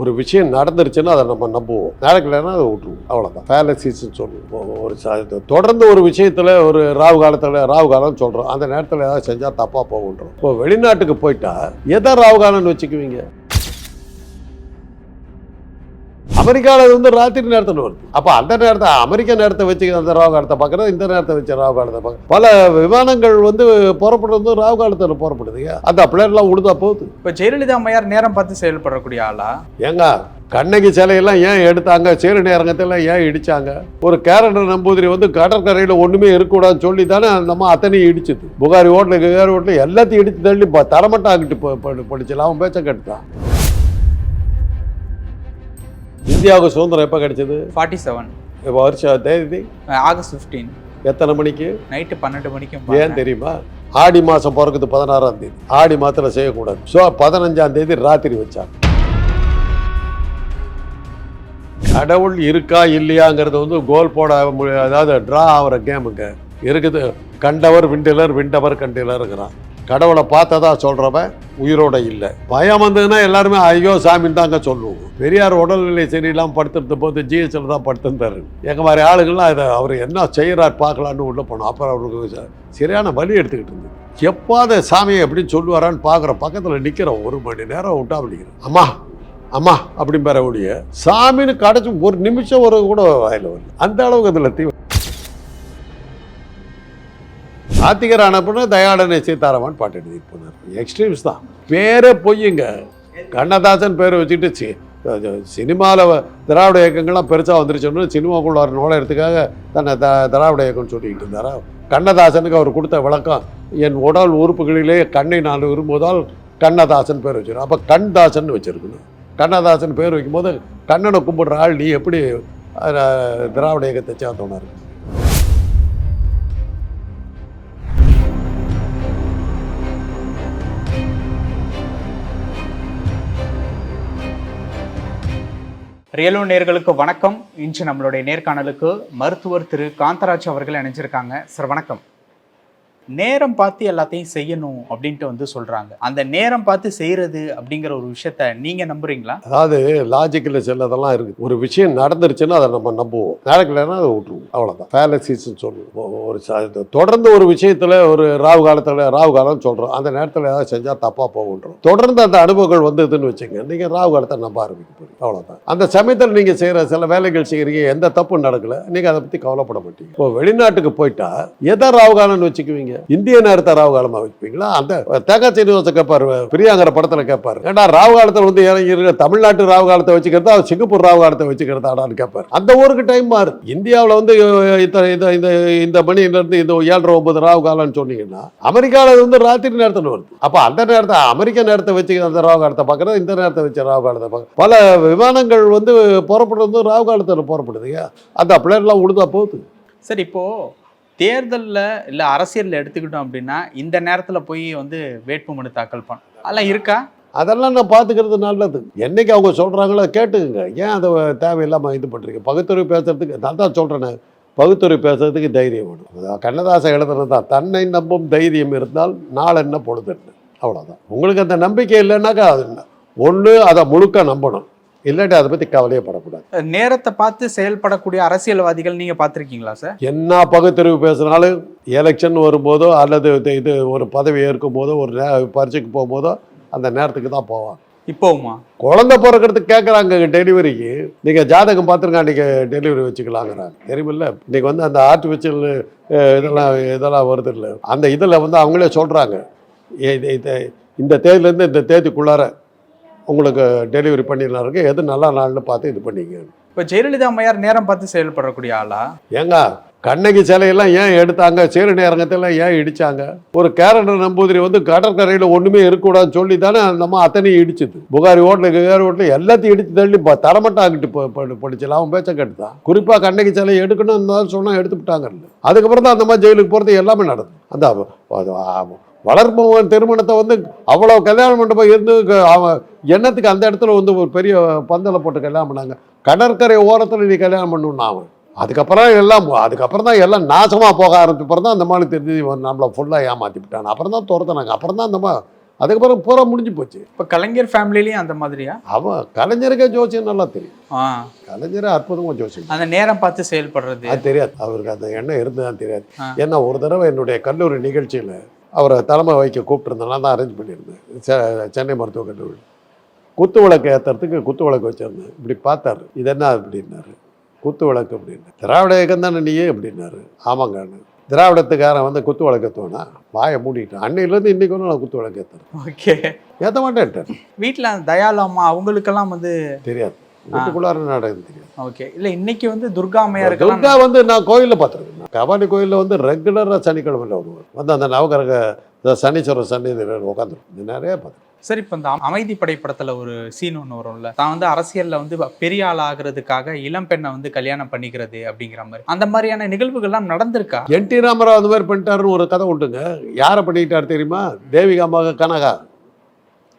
ஒரு விஷயம் நடந்துருச்சுன்னா அதை நம்ம நம்புவோம். நடக்கலைன்னா அதை விட்டுருவோம். அவ்வளோதான் ஃபேலசிஸ்ன்னு சொல்லுவோம். ஒரு தொடர்ந்து ஒரு விஷயத்தில் ஒரு ராவு காலத்தில் ராவு காலம்னு சொல்கிறோம் அந்த நேரத்தில் ஏதாவது செஞ்சால் தப்பாக போகுன்றோம். இப்போ வெளிநாட்டுக்கு போயிட்டா எதை ராவு காலம்னு வச்சுக்குவீங்க? அமெரிக்காவில் வந்து ராத்திரி நேரத்தில் வருது. அப்போ அந்த நேரத்தை அமெரிக்க நேரத்தை வச்சு அந்த ராவு காலத்தை பார்க்குறது இந்த நேரத்தை வச்சு ராவு காலத்தை பார்க்குறது பல விமானங்கள் வந்து புறப்படுறது ராவு காலத்தில் புறப்படுதுங்க அந்த பிளேன்லாம் உழுதா போகுது. இப்போ ஜெயலலிதா அம்மையார் நேரம் பார்த்து செயல்படக்கூடிய ஆளா? ஏங்க கண்ணகி சிலையெல்லாம் ஏன் எடுத்தாங்க? சேரணி அரங்கத்தில் ஏன் இடிச்சாங்க? ஒரு கேரண்டர் நம்பூதிரி வந்து கடற்கரையில் ஒன்றுமே இருக்கக்கூடாதுன்னு சொல்லி தானே நம்ம அத்தனையும் இடிச்சுது. புகாரி ஹோட்டலு கிகாரி ஹோட்டலு எல்லாத்தையும் இடிச்சு தள்ளி தரமட்டம் ஆகிட்டு போ- படி- படிச்சல அவன் பேச்ச கட்டுதான் இந்தியாவுக்கு சுதந்திரம் எப்போ கிடைச்சது? ஃபார்ட்டி செவன் இப்போ வருஷம் தேதி? ஆகஸ்ட் ஃபிஃப்டீன் எத்தனை மணிக்கு? நைட்டு பன்னெண்டு மணிக்கும் ஏன் தெரியுமா? ஆடி மாதம் பிறக்குது பதினாறாம் தேதி. ஆடி மாதத்தில் செய்யக்கூடாது. ஸோ பதினஞ்சாம் தேதி ராத்திரி வச்சாங்க. கடவுள் இருக்கா இல்லையாங்கிறது வந்து கோல் போட அதாவது ட்ரா ஆகிற கேமுங்க இருக்குது. கண்டவர் விண்டிலர் விண்டவர் கண்டிலருங்கிறான். கடவுளை பார்த்ததா சொல்கிறவன் உயிரோட இல்லை. பயம் வந்ததுன்னா எல்லாருமே ஐயோ சாமின்னு தாங்க சொல்லுவோம். பெரியார் உடல்நிலை சரியில்லாமல் படுத்திருந்த போது ஜிஹெச்சில் தான் படுத்திருந்தாரு. எங்க மாதிரி ஆளுங்கள்லாம் இதை அவர் என்ன செய்கிறார் பார்க்கலான்னு உள்ளே போனோம். அப்புறம் அவருக்கு சரியான வலி எடுத்துக்கிட்டு இருந்தது. எப்பாத சாமியை எப்படின்னு சொல்லுவாரான்னு பார்க்குற பக்கத்தில் நிற்கிறோம் ஒரு மணி நேரம் விட்டா அப்படிங்கிறேன் அம்மா அம்மா அப்படிங்கிற ஒழிய சாமின்னு கடைச்சி ஒரு நிமிஷம் ஒரு கூட வாயில் வரல. அந்த அளவுக்கு அதில் தீவிரம் ஆத்திகர் அனுப்புனா தயாளனை சீதாராமன் பாட்டு எழுதி போனார். எக்ஸ்ட்ரீம்ஸ் தான். பேரே பொய்யுங்க. கண்ணதாசன் பேரை வச்சுட்டு சி சினிமாவில் திராவிட இயக்கங்கள்லாம் பெருசாக வந்துருச்சுன்னு சினிமாக்குள்ளார நுழையிறதுக்காக தன்னை த திராவிட இயக்கம்னு சொல்லிக்கிட்டு இருந்தாரா? கண்ணதாசனுக்கு அவர் கொடுத்த விளக்கம் என் உடல் உறுப்புகளிலே கண்ணை நான் விரும்புவதால் கண்ணதாசன் பேர் வச்சிருக்கணும் அப்போ கண்தாசன் வச்சுருக்கணும். கண்ணதாசன் பேர் வைக்கும்போது கண்ணனை கும்பிடுற ஆள் நீ எப்படி திராவிட இயக்கத்தை சேர்ந்தவனா ரியலோ நேர்களுக்கு வணக்கம். இன்று நம்மளுடைய நேர்காணலுக்கு மருத்துவர் திரு காந்தராஜ் அவர்கள் இணைஞ்சிருக்காங்க. சார் வணக்கம். நேரம் பார்த்து எல்லாத்தையும் செய்யணும் அப்படின்ட்டு வந்து சொல்றாங்க. அந்த நேரம் பார்த்து செய்யறது அப்படிங்கிற ஒரு விஷயத்த நீங்க நம்புறீங்களா? அதாவது லாஜிக்கில் செல்லதெல்லாம் இருக்குது ஒரு விஷயம் நடந்துருச்சுன்னா அதை நம்ம நம்புவோம். நடக்கலைன்னா அதை விட்டுருவோம். அவ்வளோதான் ஃபேலசிஸ்ன்னு சொல்லுவோம். ஒரு தொடர்ந்து ஒரு விஷயத்தில் ஒரு ராவு காலத்தில் ராவு காலம்னு சொல்கிறோம் அந்த நேரத்தில் ஏதாவது செஞ்சால் தப்பாக போகுன்றோம். தொடர்ந்து அந்த அனுபவங்கள் வந்ததுன்னு வச்சுங்க நீங்கள் ராவு காலத்தை நம்ப ஆரம்பிக்க போறீங்க. அவ்வளோதான் அந்த சமயத்தில் நீங்கள் செய்கிற சில வேலைகள் செய்கிறீங்க எந்த தப்பும் நடக்கலை. நீங்கள் அதை பற்றி கவலைப்பட மாட்டீங்க. இப்போ வெளிநாட்டுக்கு போயிட்டா எதை ராவு காலம்னு வச்சுக்குவீங்க? இந்திய நேரத்தை ராவு காலமாக வச்சுப்பீங்களா அந்த தேகா சீனிவாச கேட்பாரு பிரியாங்கிற படத்தில் கேட்பாரு. ஏன்னா ராவு காலத்தில் வந்து இறங்கி இருக்க தமிழ்நாட்டு ராவு காலத்தை வச்சுக்கிறதா சிங்கப்பூர் ராவு காலத்தை வச்சுக்கிறதாடான்னு கேட்பாரு. அந்த ஊருக்கு டைம் மாறுது இந்தியாவில் வந்து இத்தனை இந்த இந்த மணிலேருந்து இந்த ஏழரை ஒன்பது ராவு காலம்னு சொன்னீங்கன்னா அமெரிக்காவில் வந்து ராத்திரி நேரத்தில் வருது. அப்போ அந்த நேரத்தை அமெரிக்க நேரத்தை வச்சு அந்த ராவு காலத்தை பார்க்குறது இந்த நேரத்தை வச்சு ராவு காலத்தை பார்க்க பல விமானங்கள் வந்து புறப்படுறது ராவு காலத்தில் புறப்படுதுங்க அந்த பிளேன்லாம் உழுதா போகுது. சரி இப்போ தேர்தலில் இல்லை அரசியலில் எடுத்துக்கிட்டோம் அப்படின்னா இந்த நேரத்தில் போய் வந்து வேட்புமனு தாக்கல் பண்ண அதெல்லாம் இருக்கா? அதெல்லாம் நான் பார்த்துக்கிறது நல்லது. என்னைக்கு அவங்க சொல்கிறாங்களோ கேட்டுக்குங்க. ஏன் அதை தேவையில்லாமல் இது பண்ணுறீங்க பகுத்தறிவு பேசுறதுக்கு நான் தான் சொல்கிறேனே பகுத்தறிவு பேசுறதுக்கு தைரியம் வேணும். கண்ணதாசன் எழுதுறது தான். தன்னை நம்பும் தைரியம் இருந்தால் நாள் என்ன பொழுது என்ன? அவ்வளோதான் உங்களுக்கு அந்த நம்பிக்கை இல்லைன்னாக்கா அது ஒன்று அதை முழுக்க நம்பணும். இல்லாட்டி அதை பற்றி கவலையே படக்கூடாது. நேரத்தை பார்த்து செயல்படக்கூடிய அரசியல்வாதிகள் நீங்க பார்த்திருக்கீங்களா சார்? என்ன பகுத்தறிவு பேசுனாலும் எலெக்ஷன் வரும்போதோ அல்லது இது- ஒரு பதவி ஏற்கும் போதோ ஒரு பரீட்சைக்கு போகும்போதோ அந்த நேரத்துக்கு தான் போவாங்க. இப்போவுமா? குழந்தை பிறக்கிறதுக்கு கேட்குறாங்க டெலிவரிக்கு நீங்கள் ஜாதகம் பார்த்துருங்க அன்றைக்கி டெலிவரி வச்சுக்கலாங்கிறாங்க. தெரியுமில்ல? இன்றைக்கி வந்து அந்த ஆர்டிஃபிஷியல் இதெல்லாம் இதெல்லாம் வருது இல்லை. அந்த இதில் வந்து அவங்களே சொல்கிறாங்க இந்த தேதியிலேருந்து இந்த தேதிக்குள்ளார உங்களுக்கு டெலிவரி பண்ணிடலாம் இருக்கு. எது நல்ல நாள்னு பார்த்து இது பண்ணிக்க இப்போ ஜெயலலிதா அம்மையார் நேரம் பார்த்து செயல்படக்கூடிய ஆளா? ஏங்க கண்ணகி சிலையெல்லாம் ஏன் எடுத்தாங்க? சேரணி அரங்கத்தில் ஏன் இடிச்சாங்க? ஒரு கேரண்டர் நம்பூதிரி வந்து கடற்கரையில் ஒன்றுமே இருக்கக்கூடாதுன்னு சொல்லி தானே நம்ம அத்தனையும் இடிச்சுது. புகாரி ஹோட்டலு கிகாரி ஹோட்டலு எல்லாத்தையும் இடிச்சு தள்ளி தரமட்டம் ஆகிட்டு படிச்சல அவன் பேச்ச கட்டுதான். குறிப்பாக கண்ணகி சிலை எடுக்கணும் சொன்னால் எடுத்து விட்டாங்கல்ல அதுக்கப்புறம் தான் அந்த மாதிரி ஜெயிலுக்கு போகிறது எல்லாமே நடந்தது. அந்த வளர்ப்பவன் திருமணத்தை வந்து அவ்வளோ கல்யாண மண்டபம் இருந்து அவன் எண்ணத்துக்கு அந்த இடத்துல வந்து ஒரு பெரிய பந்தலை போட்டு கல்யாணம் பண்ணாங்க. கடற்கரை ஓரத்தில் நீ கல்யாணம் பண்ணணும்னா அவன். அதுக்கப்புறம் எல்லாம் அதுக்கப்புறம் தான் எல்லாம் நாசமாக போக ஆரம்பிச்சப்பறம் தான் அந்த மாதிரி தெரிஞ்சு நம்மளை ஃபுல்லாக ஏமாற்றி விட்டான். அப்புறம் தான் துரத்துனாங்க. அப்புறம் தான் அந்த மா அதுக்கப்புறம் பூரா முடிஞ்சு போச்சு. இப்போ கலைஞர் ஃபேமிலிலையும் அந்த மாதிரியா? அவன் கலைஞருக்கே ஜோசியம் நல்லா தெரியும். கலைஞரே அற்புதமாக ஜோசியம். அந்த நேரம் பார்த்து செயல்படுறது. அது தெரியாது. அவருக்கு அந்த எண்ணம் இருந்துதான் தெரியாது. ஏன்னா ஒரு தடவை என்னுடைய கல்லூரி நிகழ்ச்சியில் அவரை தலைமை வைக்க கூப்பிட்டுருந்தேன். தான் அரேஞ்ச் பண்ணியிருந்தேன். செ- சென்னை மருத்துவக் கல்லூரி குத்து விளக்கு ஏற்றுறதுக்கு குத்து விளக்கு வச்சிருந்தேன். இப்படி பார்த்தாரு. இது என்ன அப்படின்னாரு. குத்து விளக்கு அப்படின்னு திராவிட இயக்கம் தானே நீயே அப்படின்னாரு. ஆமாங்கன்னு திராவிடத்துக்காரன் வந்து குத்து ஏற்றுவேனா வாயை மூடிட்டான். அன்னையிலேருந்து இன்னைக்கு ஒன்று நான் குத்து விளக்கு ஏற்றுறேன் ஓகே. ஏற்ற மாட்டேன்ட்டார் வீட்டில் தயாளு அம்மா அவங்களுக்கெல்லாம் வந்து தெரியாது. வீட்டுக்குள்ளார நடக்குது தெரியாது. ஓகே. இல்லை இன்னைக்கு வந்து துர்கா அம்மையாருக்கெல்லாம் துர்கா வந்து நான் கோயிலில் பார்த்துருக்கேன். கபாலி கோயிலில் வந்து ரெகுலராக சனிக்கிழமையில் வருவார். வந்து அந்த நவகிரக இந்த சனீஸ்வரர் சன்னிதியில் உட்காந்துருக்கும் நிறைய பார்த்துருக்கேன். சரி இப்போ இந்த அமைதி படை படத்துல ஒரு சீன் ஒன்று வரும்ல. தான் வந்து அரசியல்ல வந்து பெரிய ஆள் ஆகிறதுக்காக இளம் பெண்ணை வந்து கல்யாணம் பண்ணிக்கிறது அப்படிங்கிற மாதிரி. அந்த மாதிரியான நிகழ்வுகள்லாம் நடந்திருக்கா? என் டி ராமராவ் அந்த மாதிரி பண்ணிட்டாருன்னு ஒரு கதை உண்டுங்க. யாரை பண்ணிக்கிட்டாரு தெரியுமா? தேவிகா மக கனகா.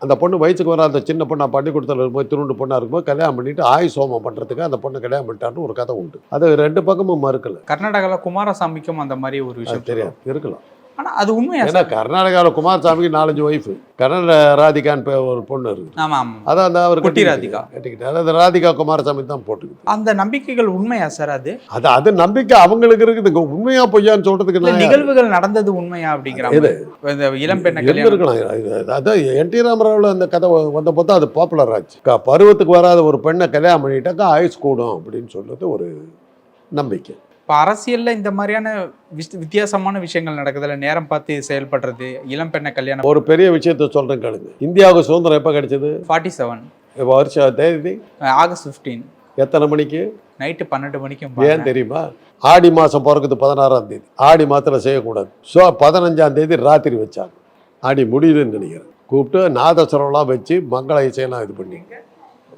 அந்த பொண்ணு வயசுக்கு வர அந்த சின்ன பொண்ணா பண்ணி கொடுத்தல இருக்கும்போது திருண்டு பொண்ணா இருக்கும்போது கல்யாணம் பண்ணிட்டு ஆயுள் சோமம் பண்ணுறதுக்கு அந்த பொண்ணு கல்யாணம் பண்ணிட்டாருன்னு ஒரு கதை உண்டு. அது ரெண்டு பக்கமும் மறுக்கல. கர்நாடகாவில் குமாரசாமிக்கும் அந்த மாதிரி ஒரு விஷயம் தெரியாது. இருக்கலாம். ஆனா அது உண்மையா ஏன்னா கர்நாடகாவில் குமாரசாமிக்கு நாலஞ்சு ஒய்ஃபு கர்நாடக ராதிகான்னு ஒரு பொண்ணு இருக்குது. ஆமா ஆமா. அதான் அந்த அவர் குட்டி கட்டிக்கிட்டு- ராதிகா. கட்டிக்கிட்டாரு அது ராதிகா குமாரசாமி தான் போட்டுக்குது அந்த நம்பிக்கைகள் உண்மையா சார் அது? அது அது நம்பிக்கை அவங்களுக்கு இருக்குது. உண்மையா பொய்யான்னு சொல்றதுக்கு நிகழ்வுகள் நடந்தது உண்மையா அப்படிங்கிற இது மாதிரி. இந்த இளம் பெண்ணை இருந்திருக்கலாம் இது- அதான் என் டி ராமராவில் அந்த கதை வந்த போது அது பாப்புலர் ஆச்சு. பருவத்துக்கு வராத ஒரு பெண்ணை கல்யாணம் பண்ணிட்டாக்கா ஆயுஸ் கூடும் அப்படின்னு சொல்றது ஒரு நம்பிக்கை. இப்போ அரசியல்ல இந்த மாதிரியான விஸ்- வித்தியாசமான விஷயங்கள் நடக்குதுல்ல நேரம் பார்த்து செயல்படுறது இளம் பெண்ணை கல்யாணம் ஒரு பெரிய விஷயத்த சொல்றேன் கேளுங்க இந்தியாவுக்கு சுதந்திரம் எப்போ கிடைச்சது? ஃபார்ட்டி செவன் இப்ப வருஷம் தேதி? ஆகஸ்ட் ஃபிஃப்டீன் எத்தனை மணிக்கு? நைட்டு பன்னெண்டு மணிக்கும் ஏன். தெரியுமா? ஆடி மாதம் பிறக்குது பதினாறாம் தேதி. ஆடி மாதத்தில் செய்யக்கூடாது. ஸோ பதினஞ்சாம் தேதி ராத்திரி வச்சாங்க. ஆடி முடியுதுன்னு நினைக்கிறேன். கூப்பிட்டு நாதஸ்வரம்லாம் வச்சு மங்கள இசையெல்லாம் இது பண்ணி.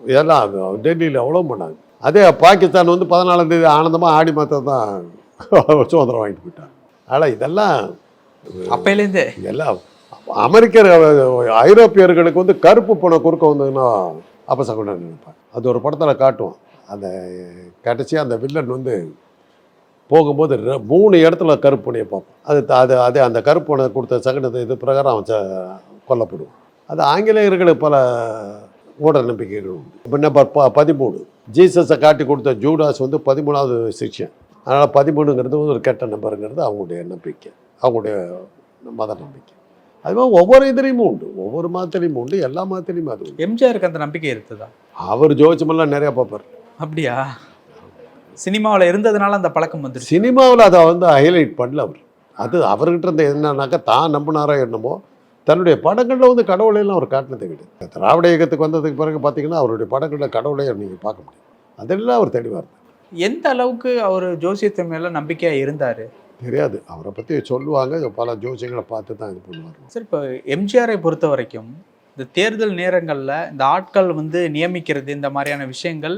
இதெல்லாம் டெல்லியில் அவ்வளோ பண்ணாங்க? அதே பாகிஸ்தான் வந்து பதினாலாம் தேதி ஆனந்தமாக ஆடி மாதம் தான் சுதந்திரம் வாங்கிட்டு போயிட்டாங்க ஆனால் இதெல்லாம் அப்பையிலேருந்தே? இதெல்லாம் அமெரிக்கர் ஐரோப்பியர்களுக்கு வந்து கருப்பு பணம் குறுக்க வந்ததுன்னா அபசகுணம் நினைப்பாங்க அது ஒரு படத்தில் காட்டுவோம் அந்த கடைசியாக அந்த வில்லன் வந்து போகும்போது ரெ- மூணு இடத்துல கருப்பு பணியை பார்ப்போம் அது அது அது அந்த கருப்பு பணம் கொடுத்த சகனத்தை இது பிரகாரம் அவன் கொல்லப்படுவான். அது ஆங்கிலேயர்களுக்கு பல மூட நம்பிக்கைகள் உண்டு. இப்போ நம்பர் ப பதிமூணு. ஜீசஸை காட்டி கொடுத்த ஜூடாஸ் வந்து பதிமூணாவது சிக்ஷன். அதனால் பதிமூணுங்கிறது வந்து ஒரு கெட்ட நம்பருங்கிறது அவங்களுடைய நம்பிக்கை அவங்களுடைய மத நம்பிக்கை. அது மாதிரி ஒவ்வொரு இதுலேயுமே உண்டு. ஒவ்வொரு மதத்துலேயும் உண்டு. எல்லா மதத்துலேயுமே அது எம்ஜிஆருக்கு அந்த நம்பிக்கை இருக்குதா அவர் ஜோதிச்சமெல்லாம் நிறையா பார்ப்பார். அப்படியா? சினிமாவில் இருந்ததுனால அந்த பழக்கம் வந்துருச்சு. சினிமாவில் அதை வந்து ஹைலைட் பண்ணல அவர். அது அவர்கிட்ட இருந்த என்னன்னாக்கா தான் நம்பினாரோ என்னமோ தன்னுடைய படங்களில் வந்து கடவுளை எல்லாம் அவர் காட்டினதை விட. திராவிட இயக்கத்துக்கு வந்ததுக்கு பிறகு பார்த்தீங்கன்னா அவருடைய படங்களில் கடவுளை நீங்கள் பார்க்க முடியும். அதெல்லாம் அவர் தெளிவார் எந்த அளவுக்கு அவர் ஜோசியத்து மேல நம்பிக்கையா இருந்தாரு? தெரியாது. அவரை பற்றி சொல்லுவாங்க. பல ஜோசியங்களை பார்த்து தான் இது பண்ணுவார். சரி இப்போ எம்ஜிஆரை பொறுத்த வரைக்கும் இந்த தேர்தல் நேரங்கள்ல இந்த ஆட்கள் வந்து நியமிக்கிறது இந்த மாதிரியான விஷயங்கள்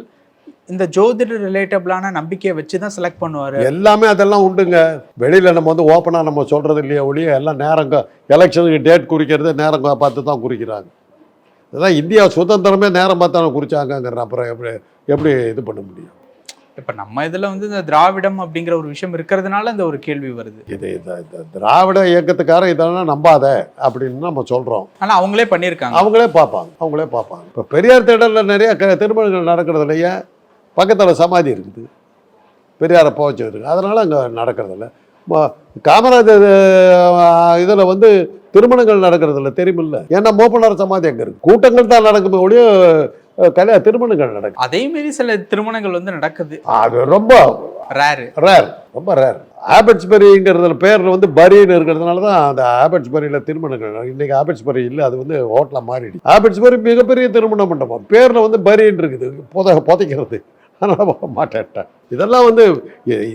இந்த ஜோதிட ரிலேட்டபிளான நம்பிக்கையை வச்சு தான் செலக்ட் பண்ணுவாரு. எல்லாமே அதெல்லாம் உண்டுங்க. வெளியில் நம்ம வந்து ஓப்பனாக நம்ம சொல்கிறது இல்லையா ஒழிய எல்லாம் நேரம் எலெக்ஷனுக்கு டேட் குறிக்கிறது நேரம் பார்த்து தான் குறிக்கிறாங்க. அதான் இந்தியா சுதந்திரமே நேரம் பார்த்து தானே குறிச்சாங்கங்கிற அப்புறம் எப்படி எப்படி இது பண்ண முடியும்? இப்ப நம்ம இதுல வந்து இந்த திராவிடம் அப்படிங்கிற ஒரு விஷயம் இருக்கிறதுனால இந்த ஒரு கேள்வி வருது. இது இந்த திராவிட இயக்கத்துக்காரன் இதெல்லாம் நம்பாத அப்படின்னு நம்ம சொல்கிறோம் ஆனா அவங்களே பண்ணியிருக்காங்க. அவங்களே பார்ப்பாங்க. அவங்களே பார்ப்பாங்க. இப்போ பெரியார் திடலில் நிறைய க திருமணங்கள் நடக்கிறது இல்லையா? பக்கத்தில் சமாதி இருக்குது. பெரியாரை போச்சு இருக்கு. அதனால் அங்கே நடக்கிறதில்ல. காமராஜர் இதில் வந்து திருமணங்கள் நடக்கிறதில்ல. தெரியுமில்ல? ஏன்னா மோப்பனார் சமாதி அங்கே இருக்கு. கூட்டங்கள் தான் நடக்குமே ஒழிய கல்யாண திருமணங்கள் நடக்கும் அதே மாரி சில திருமணங்கள் வந்து நடக்குது. அது ரொம்ப ரேரு ரேர் ரொம்ப ரேர் ஆபட்ஸ்பரிங்கிறதுல பேரில் வந்து பரின்னு இருக்கிறதுனால தான் அந்த ஆபட்ஸ்பரியில் திருமணங்கள். இன்னைக்கு ஆபட்ஸ்பரி இல்லை அது வந்து ஹோட்டலாக மாறிடுச்சு. ஆபட்ஸ்பரி மிகப்பெரிய திருமண மண்டபம். பேரில் வந்து பரின்னு இருக்குது. புத புதைக்கிறது. அதனால் மாட்டேன்ட்டேன். இதெல்லாம் வந்து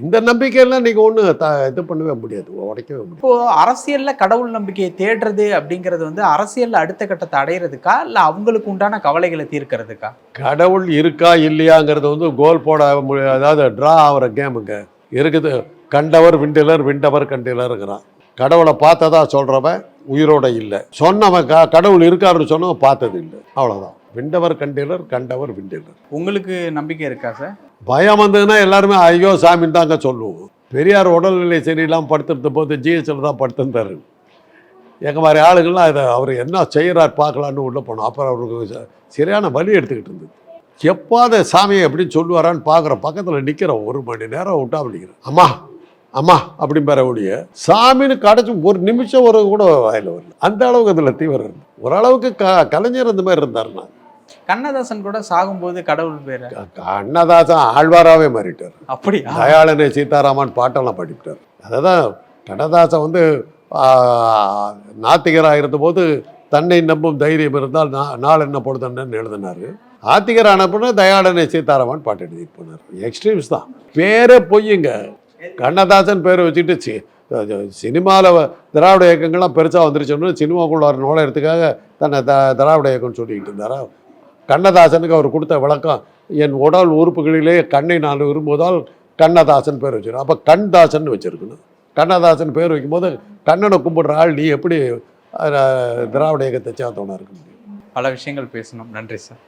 இந்த நம்பிக்கையெல்லாம் நீங்கள் ஒன்றும் த இது பண்ணவே முடியாது உடைக்கவே முடியாது. இப்போ அரசியல்ல கடவுள் நம்பிக்கையை தேடுறது அப்படிங்கிறது வந்து அரசியல்ல அடுத்த கட்டத்தை அடையிறதுக்கா இல்ல அவங்களுக்கு உண்டான கவலைகளை தீர்க்கறதுக்கா? கடவுள் இருக்கா இல்லையாங்கிறது வந்து கோல் போட அதாவது ட்ரா ஆகிற கேமுங்க இருக்குது. கண்டவர் விண்டிலர் விண்டவர் கண்டிலருங்கிறான் கடவுளை பார்த்ததா சொல்கிறவன் உயிரோட இல்லை. சொன்னவன் க கடவுள் இருக்காருன்னு சொன்னவன் பார்த்தது இல்லை அவ்வளோதான் விண்டவர் கண்டிலர் கண்டவர் விண்டிலர் உங்களுக்கு நம்பிக்கை இருக்கா சார்? பயம் வந்ததுன்னா எல்லாருமே ஐயோ சாமின்னு தாங்க சொல்லுவோம். பெரியார் உடல்நிலை சரியில்லாமல் படுத்திருந்த போது ஜிஹெச்சில் தான் படுத்திருந்தாரு. எங்கள் மாதிரி ஆளுங்கள்லாம் இதை அவர் என்ன செய்கிறார் பார்க்கலான்னு உள்ளே போனோம். அப்புறம் அவருக்கு சரியான வலி எடுத்துக்கிட்டு இருந்தது. எப்பாத சாமியை எப்படின்னு சொல்லுவாரான்னு பார்க்குறோம் பக்கத்தில் நிற்கிறோம் ஒரு மணி நேரம் விட்டா அப்படிங்கிறேன் அம்மா அம்மா அப்படிங்கிற ஒழிய சாமின்னு கடைச்சி ஒரு நிமிஷம் ஒரு கூட வாயில் வரல. அந்த அளவுக்கு அதில் தீவிரம் இருந்து ஓரளவுக்கு க கலைஞர் இந்த மாதிரி இருந்தாருன்னா கண்ணதாசன் கூட சாகும்போது கடவுள் பேரு. கண்ணதாசன் ஆழ்வாராகவே மாறிட்டார். அப்படியா? தயாளனை சீதாராமன் பாட்டெல்லாம் படிப்பிட்டார் அதுதான் கண்ணதாசன் வந்து நாத்திகராக இருந்தபோது தன்னை நம்பும் தைரியம் இருந்தால் நாள் என்ன பொழுதுன்னு எழுதினார். ஆத்திகர் ஆனப்புனா தயாளனை சீதாராமன் பாட்டு எழுதிட்டு போனார். எக்ஸ்ட்ரீம்ஸ் தான். பேரே பொய்யுங்க. கண்ணதாசன் பேரை வச்சுட்டு சி சினிமாவில் திராவிட இயக்கங்கள்லாம் பெருசாக வந்துருச்சோன்னு சினிமாக்குள்ள நுழையிறதுக்காக தன்னை த திராவிட இயக்கம்னு சொல்லிக்கிட்டு இருந்தாரா? கண்ணதாசனுக்கு அவர் கொடுத்த விளக்கம் என் உடல் உறுப்புகளிலே கண்ணை நான் விரும்புவதால் கண்ணதாசன் பேர் வச்சிருக்கணும். அப்போ கண்தாசன் வச்சிருக்கணும். கண்ணதாசன் பேர் வைக்கும்போது கண்ணனை கும்பிடுற ஆள் நீ எப்படி திராவிட இயக்கத்தை சேர்த்தவனா இருக்க முடியும்? பல விஷயங்கள் பேசணும். நன்றி சார்.